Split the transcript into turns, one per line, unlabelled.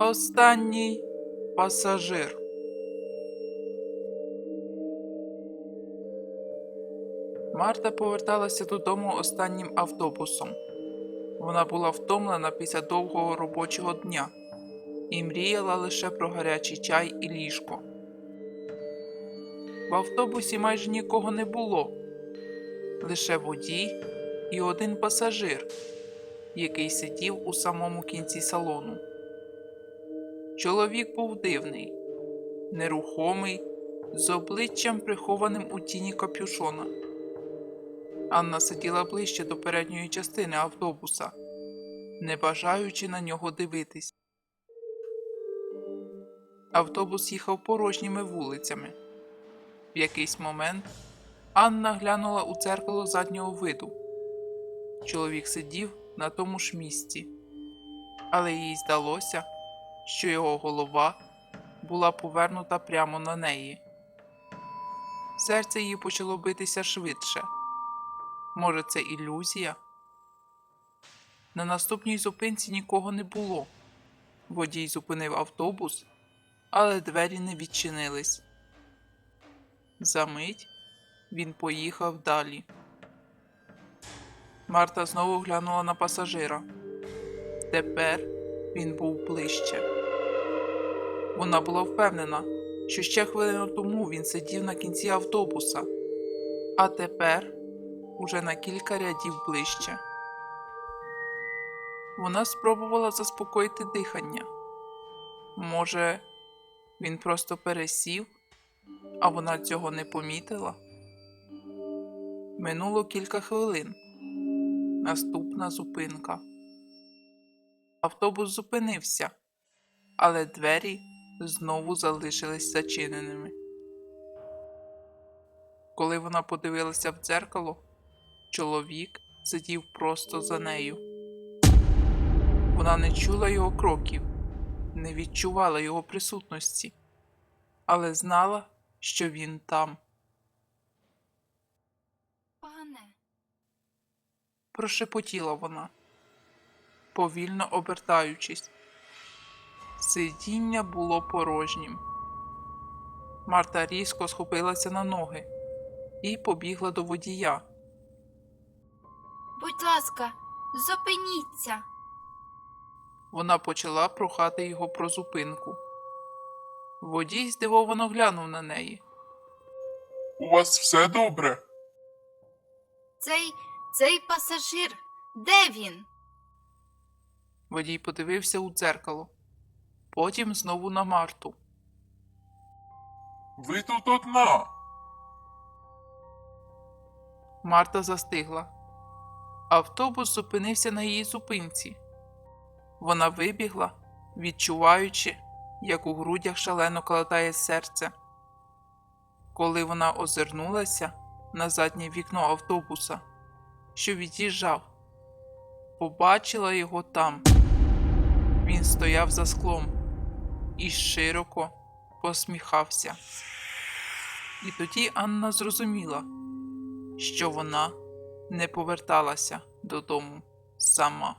Останній пасажир. Марта поверталася додому останнім автобусом. Вона була втомлена після довгого робочого дня і мріяла лише про гарячий чай і ліжко. В автобусі майже нікого не було, лише водій і один пасажир, який сидів у самому кінці салону. Чоловік був дивний, нерухомий, з обличчям прихованим у тіні капюшона. Анна сиділа ближче до передньої частини автобуса, не бажаючи на нього дивитись. Автобус їхав порожніми вулицями. В якийсь момент Анна глянула у дзеркало заднього виду. Чоловік сидів на тому ж місці, але їй здалося, що його голова була повернута прямо на неї. Серце її почало битися швидше. Може, це ілюзія? На наступній зупинці нікого не було. Водій зупинив автобус, але двері не відчинились. Замить він поїхав далі. Марта знову глянула на пасажира. Тепер він був ближче. Вона була впевнена, що ще хвилину тому він сидів на кінці автобуса, а тепер уже на кілька рядів ближче. Вона спробувала заспокоїти дихання. Може, він просто пересів, а вона цього не помітила. Минуло кілька хвилин. Наступна зупинка. Автобус зупинився, але двері знову залишились зачиненими. Коли вона подивилася в дзеркало, чоловік сидів просто за нею. Вона не чула його кроків, не відчувала його присутності, але знала, що він там.
Пане,
Прошепотіла вона, повільно обертаючись. Сидіння було порожнім. Марта різко схопилася на ноги і побігла до водія.
будь ласка, зупиніться.
Вона почала прохати його про зупинку. Водій здивовано глянув на неї.
У вас все добре?
Цей цей пасажир. Де він?
Водій подивився у дзеркало, потім знову на Марту.
Ви тут одна.
Марта застигла. Автобус зупинився на її зупинці. Вона вибігла, відчуваючи, як у грудях шалено кладає серце. Коли вона озирнулася на заднє вікно автобуса, що від'їжджав, побачила його там. Він стояв за склом і широко посміхався. І тоді Анна зрозуміла, що вона не поверталася додому сама.